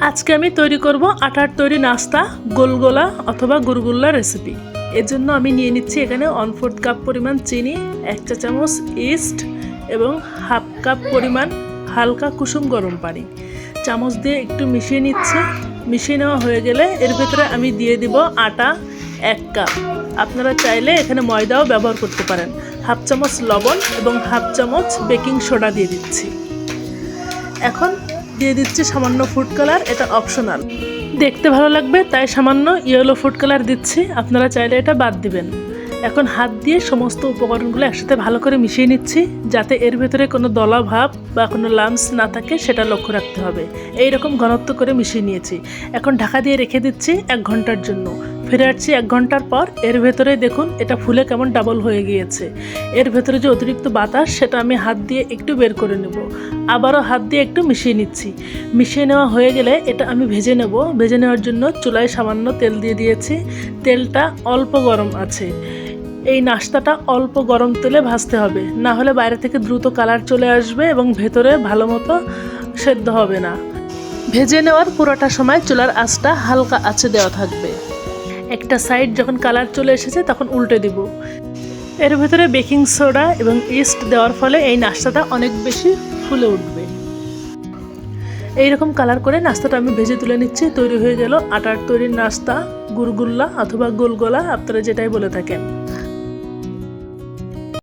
আজকে আমি তৈরি করব আটার তৈরি নাস্তা, গোলগোলা অথবা গুরগুল্লা রেসিপি এর জন্য আমি নিয়ে নিচ্ছি এখানে ওয়ান ফোর্থ কাপ পরিমাণ চিনি, এক চা চামচ ইস্ট এবং হাফ কাপ পরিমাণ হালকা কুসুম গরম পানি। চামচ দিয়ে একটু মিশিয়ে নিচ্ছি। মিশিয়ে নেওয়া হয়ে গেলে এর ভেতরে আমি দিয়ে দিব আটা এক কাপ আপনারা চাইলে এখানে ময়দাও ব্যবহার করতে পারেন। হাফ চামচ লবণ এবং হাফ চামচ বেকিং সোডা দিয়ে দিচ্ছি। এখন দিয়ে দিচ্ছি সামান্য ফুড কালার এটা অপশনাল দেখতে ভালো লাগবে, তাই সামান্য ইয়েলো ফুড কালার দিচ্ছি, আপনারা চাইলে এটা বাদ দিবেন। এখন হাত দিয়ে সমস্ত উপকরণগুলো একসাথে ভালো করে মিশিয়ে নিচ্ছি, যাতে এর ভেতরে কোনো দলা ভাব বা কোনো লামস না থাকে, সেটা লক্ষ্য রাখতে হবে। এই রকম ঘনত্ব করে মিশিয়ে নিয়েছি। এখন ঢাকা দিয়ে রেখে দিচ্ছি এক ঘণ্টার জন্য। ফিরে আসছি এক ঘণ্টার পর। এর ভেতরে দেখুন, এটা ফুলে কেমন ডাবল হয়ে গিয়েছে। এর ভেতরে যে অতিরিক্ত বাতাস, সেটা আমি হাত দিয়ে একটু বের করে নেব। আবারও হাত দিয়ে একটু মিশিয়ে নিচ্ছি। মিশিয়ে নেওয়া হয়ে গেলে এটা আমি ভেজে নেব। ভেজে নেওয়ার জন্য চুলায় সামান্য তেল দিয়ে দিয়েছি। তেলটা অল্প গরম আছে। এই নাস্তাটা অল্প গরম তেলে ভাজতে হবে। না হলে বাইরে থেকে দ্রুত কালার চলে আসবে এবং ভেতরে ভালো মতো সেদ্ধ হবে না। ভেজে নেওয়ার পুরোটা সময় চুলার আঁচটা হালকা আঁচে দেওয়া থাকবে। একটা সাইড যখন কালার চলে এসেছে, তখন উল্টে দিব। এর ভেতরে বেকিং সোডা এবং ইস্ট দেওয়ার ফলে এই নাস্তাটা অনেক বেশি ফুলে উঠবে। এইরকম কালার করে নাস্তাটা আমি ভেজে তুলে নিচ্ছি। তৈরি হয়ে গেল আটার তৈরির নাস্তা গুরগুল্লা অথবা গোলগোলা, আপনারা যেটাই বলে থাকেন।